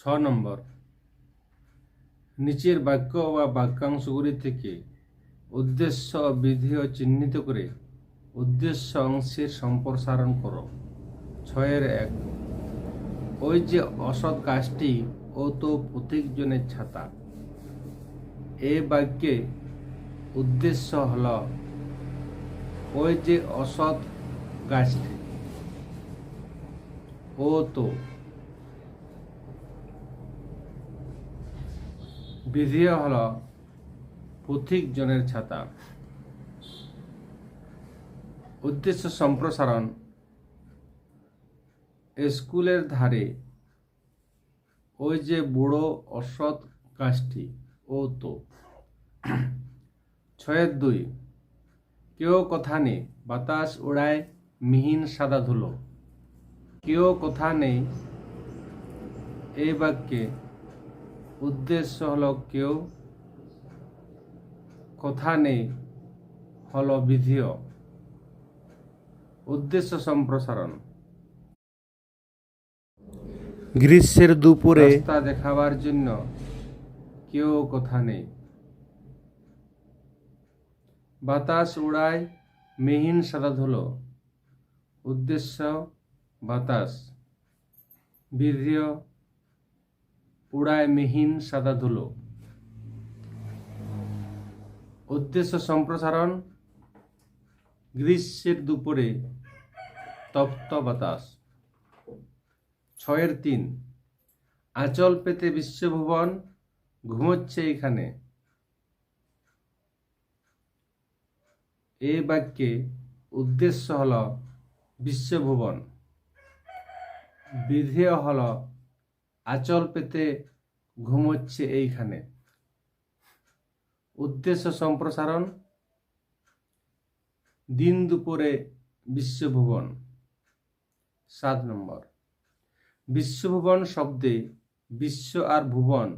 ছ নম্বর। নিচের বাক্য বা বাক্যাংশগুলি থেকে উদ্দেশ্য বিধেয় চিহ্নিত করে উদ্দেশ্য অংশের সম্প্রসারণ করো। ছয়ের এক, ওই যে অসৎ গাছটি ও তো প্রতীকজনের ছাতা। এ বাক্যে উদ্দেশ্য হল, ওই যে অসৎ গাছটি ও তো বিধিও হল পথিক জনের ছাতা। উদ্দেশ্য সম্প্রসারণ। স্কুলের ধারে ওই যে বুড়ো অসৎ গাছটি ও তো। ছয়ের দুই, কেউ কথা নেই, বাতাস উড়ায় মিহিন সাদা ধুলো। কেউ কথা নেই, এই বাক্যে উদ্দেশ্য হলো কেউ কথা নেই হলো বিধিও। উদ্দেশ্য সম্প্রসারণ। গ্রীষ্মের দুপুরে রাস্তা দেখাবার জন্য কেউ কথা নেই। বাতাস উড়ায় মিহিন সাদা ধুলো। উদ্দেশ্য বাতাস। বিধিও উড়ায় মিহিন সাদা ধুলো। উদ্দেশ্য সম্প্রসারণ, গ্রীষ্মের দুপুরে তপ্ত বাতাস। ছয়ের তিন, আঁচল পেতে বিশ্বভুবন ঘুমোচ্ছে এখানে। এ বাক্যে উদ্দেশ্য হল বিশ্বভুবন, বিধেয় হল আঁচল পেতে ঘুমোচ্ছে এইখানে। উদ্দেশ্য সম্প্রসারণ, দিন দুপুরে বিশ্বভুবন, সাত নম্বর। বিশ্বভুবন শব্দে বিশ্ব আর ভুবন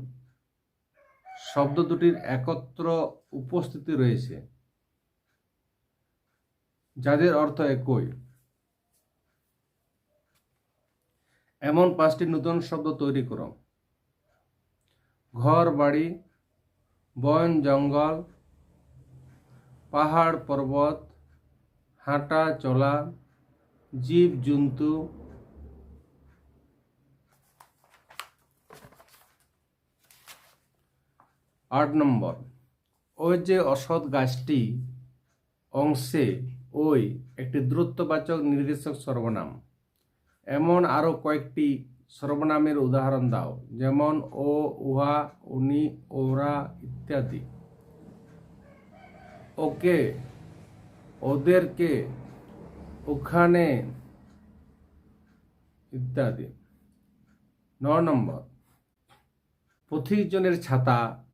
শব্দ দুটির একত্র উপস্থিতি রয়েছে, যাদের অর্থ একই। এমন পাঁচটি নতুন শব্দ তৈরি করো। ঘর, বাড়ি, বন, জঙ্গল, পাহাড়, পর্বত, হাঁটা, চলা, জীব, জন্তু। আট নম্বর, ওই যে অসৎ গাছটি অংশে ওই একটি দ্রুতবাচক নির্দেশক সর্বনাম। এমন আরও কয়েকটি সর্বনামের উদাহরণ দাও, যেমন ও, উহা, উনি, ওরা ইত্যাদি। ওকে, ওদেরকে ওখানে ইত্যাদি। ন নম্বর, পথিকজনের ছাতা,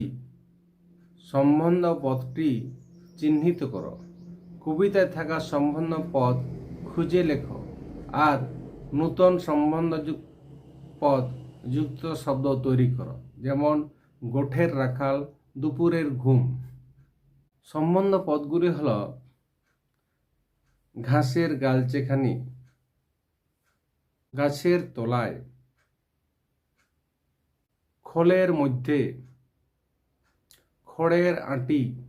সম্বন্ধ পদটি চিহ্নিত করো। কবিতায় থাকা সম্বন্ধ পদ খুঁজে লেখো। আর নূতন সম্বন্ধ যুক- পদ যুক্ত শব্দ তৈরি করো। যেমন, গোঠের রাখাল, দুপুরের ঘুম। সম্বন্ধ পদগুলি হল ঘাসের গালচেখানি, গাছের তলায়, খোলের মধ্যে, খড়ের আঁটি,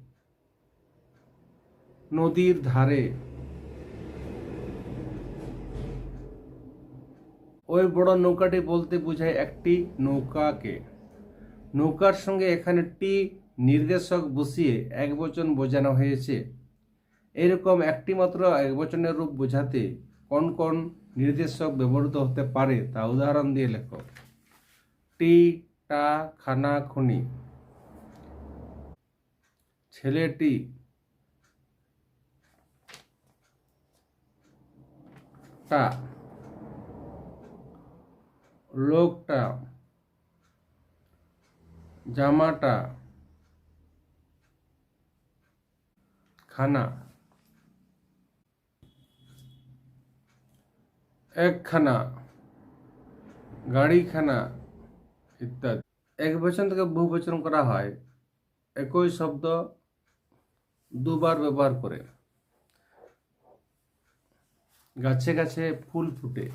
নদীর ধারে ওই বড় নৌকাটি বলতে বোঝায় একটি নৌকাকে। নৌকার সঙ্গে এখানে টি নির্দেশক বসিয়ে এক বচন বোঝানো হয়েছে। এরকম একটি মাত্র এক বচনের রূপ বোঝাতে কোন কোন নির্দেশক ব্যবহৃত হতে পারে তা উদাহরণ দিয়ে লেখো। টি, টা, খানা, খনি। ছেলেটি টা। লোকটা, জামাটা, খানা, একখানা, গাড়িখানা ইত্যাদি। এক বচন থেকে বহু বচন করা হয়। একই শব্দ দুবার ব্যবহার করে। গাছে গাছে ফুল ফুটে।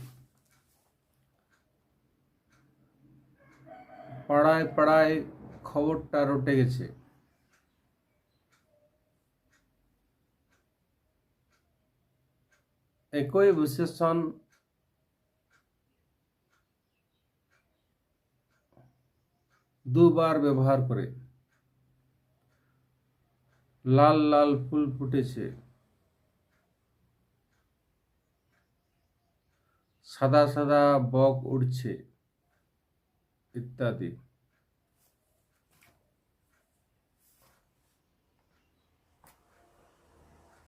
পাড়ায় পাড়ায় খবরটা রটে গেছে। একই বিশেষণ দুবার ব্যবহার করে। লাল লাল ফুল ফুটেছে। সাদা সাদা বক উড়ছে ইত্যাদি